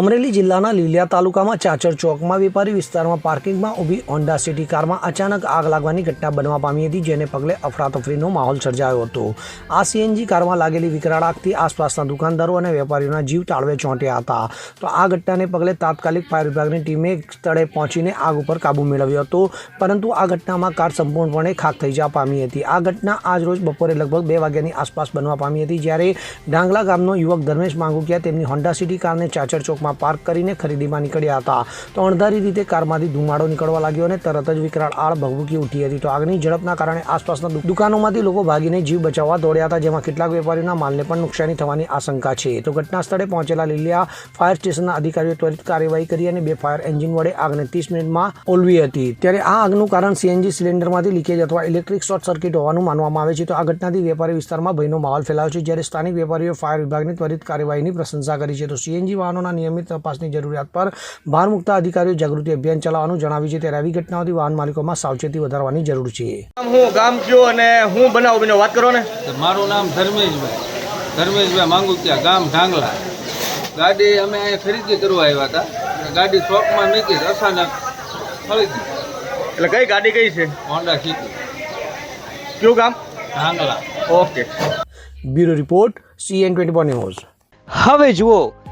અમરેલી જિલ્લાના લીલિયા તાલુકામાં ચાચર ચોકમાં વેપારી વિસ્તારમાં પાર્કિંગમાં ઊભી હોન્ડા સિટી કારમાં અચાનક આગ લાગવાની ઘટના બનવા પામી હતી, જેને પગલે અફરાતફરીનો માહોલ સર્જાયો હતો. આ સીએનજી કારમાં લાગેલી વિકરાળ આગથી આસપાસના દુકાનદારો અને વેપારીઓના જીવ તાળવે ચોંટ્યા હતા. તો આ ઘટનાને પગલે તાત્કાલિક ફાયર વિભાગની ટીમે સ્થળે પહોંચીને આગ ઉપર કાબૂ મેળવ્યો હતો, પરંતુ આ ઘટનામાં કાર સંપૂર્ણપણે ખાક થઈ જવા પામી હતી. આ ઘટના આજ રોજ બપોરે લગભગ બે વાગ્યાની આસપાસ બનવા પામી હતી, જ્યારે ડાંગલા ગામનો યુવક ધર્મેશ માંગુકિયા તેમની હોન્ડા સિટી કારને ચાચર ચોકમાં પાર્ક કરીને ખરીદીમાં નીકળ્યા હતા. તો અણધારી રીતે કારમાંથી ધુમાડો નીકળવા લાગ્યો અને તરત જ વિકરાળ આળ ભભૂકી ઉઠી હતી. તો આગની ઝડપના કારણે આસપાસના દુકાનોમાંથી લોકો ભાગીને જીવ બચાવવા દોડ્યા હતા, જેમાં કેટલાક વેપારીઓના માલને પણ નુકસાની થવાની આશંકા છે. તો ઘટના સ્થળે પહોંચેલા લીલિયા ફાયર સ્ટેશનના અધિકારીઓ ત્વરિત કાર્યવાહી કરી અને બે ફાયર એન્જિન વડે આગને ત્રીસ મિનિટમાં ઓલવી હતી. ત્યારે આ આગનું કારણ સીએનજી સિલિન્ડરમાંથી લીકેજ અથવા ઇલેક્ટ્રિક શોર્ટ સર્કિટ હોવાનું માનવામાં આવે છે. તો આ ઘટનાથી વેપારી વિસ્તારમાં ભયનો માહોલ ફેલાયો છે. જ્યારે સ્થાનિક વેપારીઓ ફાયર વિભાગની ત્વરિત કાર્યવાહીની પ્રશંસા કરી છે. તો સીએનજી વાહનોના નિયમિત તપાસની જરૂરિયાત પર ભાર મૂકતા અધિકારીઓ જાગૃતિ અભિયાન ચલાવવાનું જણાવ્યું છે. ત્યારે આવી ઘટનાઓથી વાહન માલિકોમાં સાવચેતી વધારવાની જરૂર છે. હું ગામ કયો અને હું બનાવ? બને વાત કરો ને. મારું નામ ધર્મેશભાઈ. ધર્મેશભાઈ માંગુકિયા ગામ ઢાંગલા. ગાડી અમે અહીંયા ખરીદી કરવા આવ્યા હતા. ગાડી શોપમાં મૂકી અચાનક ફળી ગઈ એટલે કઈ ગાડી કઈ છે? Honda City. કયું ગામ? Dhangla. Okay. Bureau report CN twenty news. હવે જુઓ